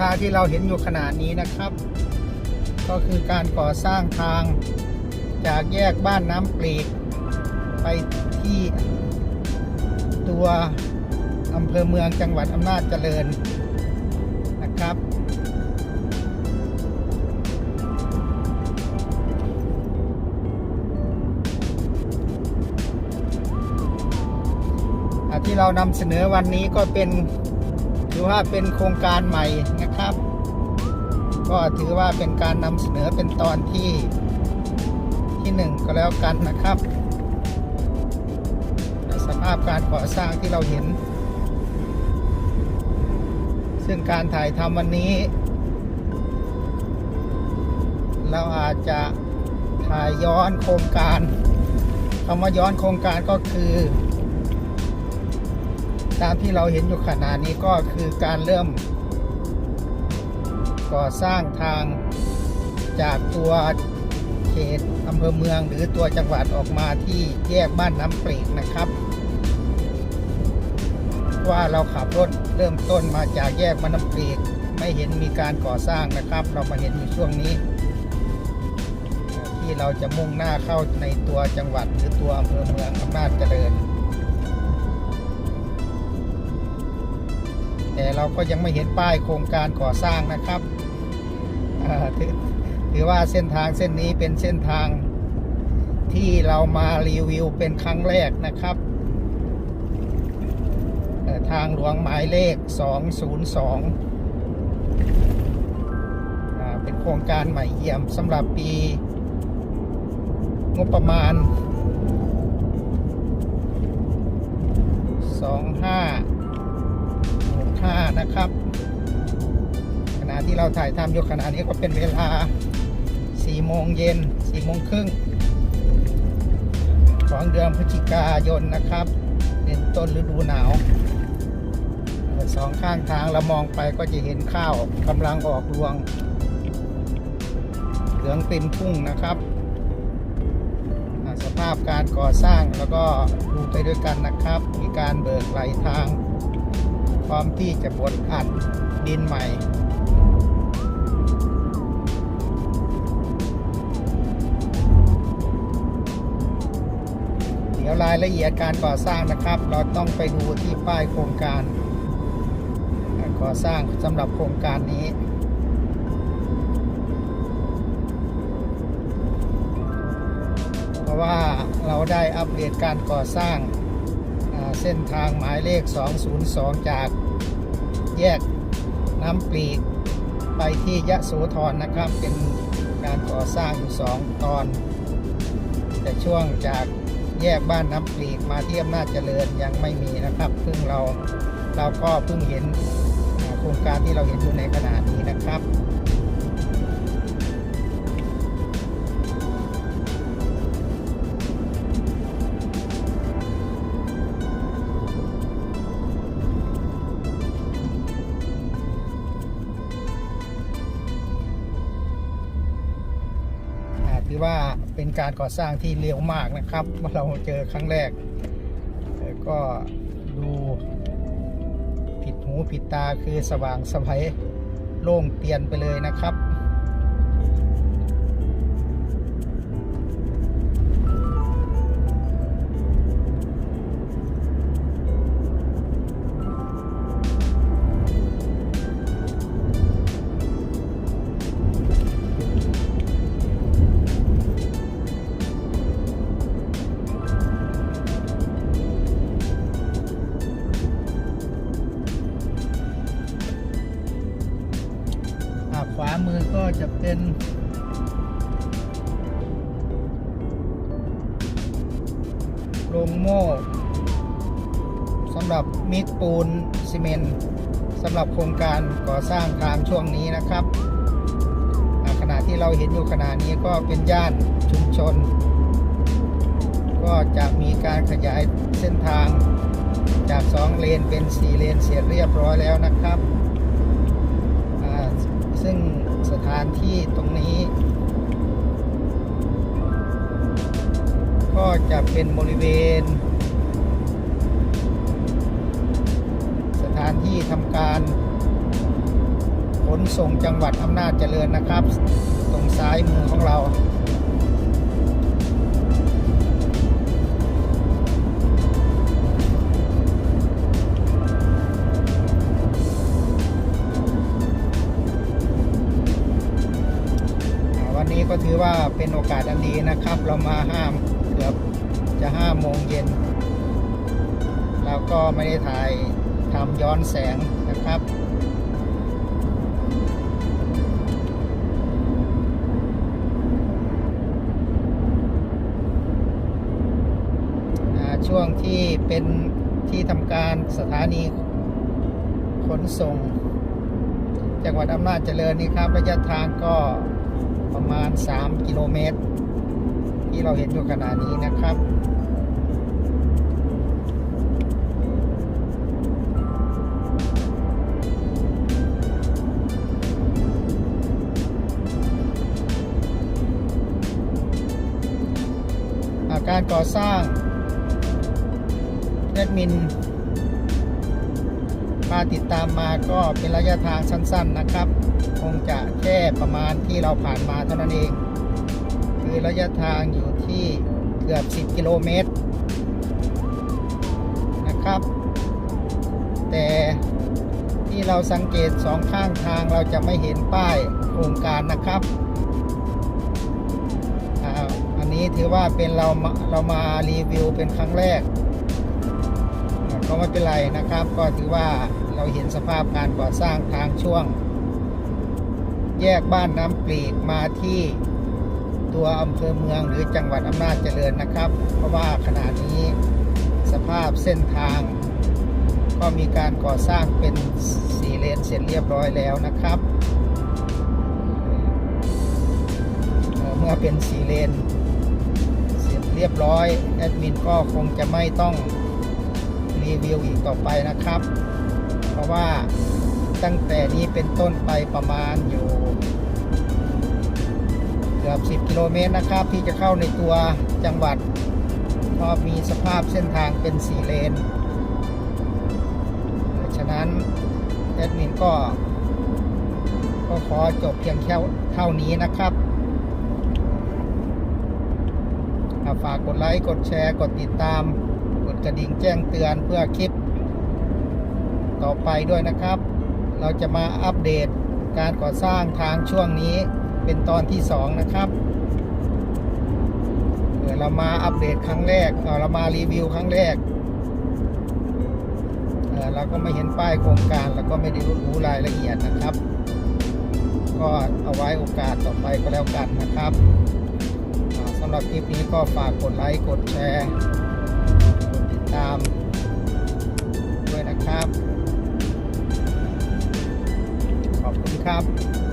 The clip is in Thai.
ทางที่เราเห็นอยู่ขนาดนี้นะครับ ก็คือการก่อสร้างทางจากแยกบ้านน้ำปลีก ไปที่ตัวอำเภอเมืองจังหวัดอำนาจเจริญนะครับ ที่เรานำเสนอวันนี้ก็เป็น ถือว่าเป็นโครงการใหม่นะครับ ก็ถือว่าเป็นการนำเสนอเป็นตอนที่ที่หนึ่งก็แล้วกันนะครับ สภาพการก่อสร้างที่เราเห็น ซึ่งการถ่ายทำวันนี้ เราอาจจะถ่ายย้อนโครงการคำว่าย้อนโครงการก็คือ ตามที่เราเห็นอยู่ขณะนี้ก็คือการเริ่ม ก่อสร้างทางจากตัวเขตอำเภอเมืองหรือตัวจังหวัดออกมาที่แยกบ้านน้ำปรีกนะครับ ว่าเราขับรถเริ่มต้นมาจากแยกบ้านน้ำปรีกไม่เห็นมีการก่อสร้างนะครับ เรามาเห็นอยู่ช่วงนี้ ที่เราจะมุ่งหน้าเข้าในตัวจังหวัดหรือตัวอำเภอเมืองอำนาจเจริญ แต่เราก็ยังไม่เห็นป้ายโครงการก่อสร้างนะครับถือถือว่าเส้นทางเส้นนี้เป็นเส้นทางที่เรามารีวิวเป็นครั้งแรกนะครับ ทางหลวงหมายเลข 202อ่าเป็นโครงการใหม่เยี่ยมสำหรับปีงบประมาณ 25 นะครับ ขณะที่เราถ่ายทำอยู่ขณะนี้ก็เป็นเวลา4โมงเย็น4โมงครึ่งของเดือนพฤศจิกายนนะครับ เป็นต้นฤดูหนาวเอ่อสองข้างทางเรามองไปก็จะเห็นข้าวกำลังออกรวง เหลืองเต็มทุ่งนะครับ สภาพการก่อสร้างแล้วก็ดูไปด้วยกันนะครับ มีการเบิกไหลทาง ร้อมที่จะบดอัดดินใหม่เดี๋ยวรายละเอียดการก่อสร้างนะครับ เราต้องไปดูที่ป้ายโครงการก่อสร้างสำหรับโครงการนี้เพราะว่าเราได้อัปเดตการก่อสร้างเส้นทางหมายเลข 202 จาก แยกน้ำปลีกไปที่ยะโสธรนะครับ เป็นการก่อสร้างอยู่2ตอน แต่ช่วงจากแยกบ้านน้ำปลีกมาที่อำนาจเจริญยังไม่มีนะครับเพิ่งเราเราก็เพิ่งเห็นโครงการที่เราเห็นอยู่ในขณะนี้นะครับ ถือว่าเป็นการก่อสร้างที่เร็วมากนะครับเมื่อเราเจอครั้งแรกแก็ดูผิดหูผิดตาคือสว่างสวัยโล่งเตียนไปเลยนะครับ จะเป็นโรงโม่สำหรับมิดปูนซีเมนต์สำหรับโครงการก่อสร้างทางช่วงนี้นะครับอ่าขณะที่เราเห็นอยู่ขณะนี้ก็เป็นย่านชุมชน ก็จะมีการขยายเส้นทางจาก 2 เลนเป็น 4 เลนเสร็จเรียบร้อยแล้วนะครับ ซึ่งสถานที่ตรงนี้ ก็จะเป็นบริเวณ สถานที่ทำการขนส่งจังหวัดอำนาจเจริญนะครับ ตรงซ้ายมือของเรา ก็ถือว่าเป็นโอกาสอันดีนะครับ เรามาห้ามเกือบจะห้าโมงเย็นเราก็ไม่ได้ถ่ายทำย้อนแสงนะครับช่วงที่เป็นที่ทำการสถานีขนส่ง จังหวัดอำนาจเจริญนี่ครับ ระยะทางก็ ประมาณ 3 กิโลเมตร ที่เราเห็นอยู่ขณะนี้นะครับอาการก่อสร้างแอดมินพาติดตามมาก็เป็นระยะทางสั้น ๆนะครับ คงจะแค่ประมาณที่เราผ่านมาเท่านั้นเอง คือระยะทางอยู่ที่เกือบ 10 กิโลเมตรนะครับ แต่ที่เราสังเกตสองข้างทางเราจะไม่เห็นป้ายโครงการนะครับอันนี้ถือว่าเป็นเราเรามารีวิวเป็นครั้งแรกก็ไม่เป็นไรนะครับ ก็ถือว่าเราเห็นสภาพการก่อสร้างทางช่วง แยกบ้านน้ำปลีกมาที่ตัวอำเภอเมืองหรือจังหวัดอำนาจเจริญนะครับ เพราะว่าขณะนี้สภาพเส้นทาง ก็มีการก่อสร้างเป็นสี่เลนเสร็จเรียบร้อยแล้วนะครับเเมื่อเป็นสี่เลนเสร็จเรียบร้อยแอดมินก็คงจะไม่ต้องรีวิวอีกต่อไปนะครับ เพราะว่า ตั้งแต่นี้เป็นต้นไปประมาณอยู่เกือบ 10 กิโลเมตรนะครับ ที่จะเข้าในตัวจังหวัดก็มีสภาพเส้นทางเป็นสี่เลนฉะนั้นแอดมินก็ ก็ขอจบเพียงแค่เท่านี้นะครับฝากกดไลค์ กดแชร์ กดติดตาม กดกระดิ่งแจ้งเตือนเพื่อคลิปต่อไปด้วยนะครับ เราจะมาอัปเดตการก่อสร้างทางช่วงนี้เป็นตอนที่สองนะครับเดี๋ยวเรามาอัปเดตครั้งแรกเออเรามารีวิวครั้งแรกเอ่อเราก็ไม่เห็นป้ายโครงการเราก็ไม่ได้รู้รายละเอียดนะครับ ก็เอาไว้โอกาสต่อไปก็แล้วกันนะครับอ่าสำหรับคลิปนี้ก็ฝากกดไลค์กดแชร์ กดติดตามด้วยนะครับ ขอบคุณครับ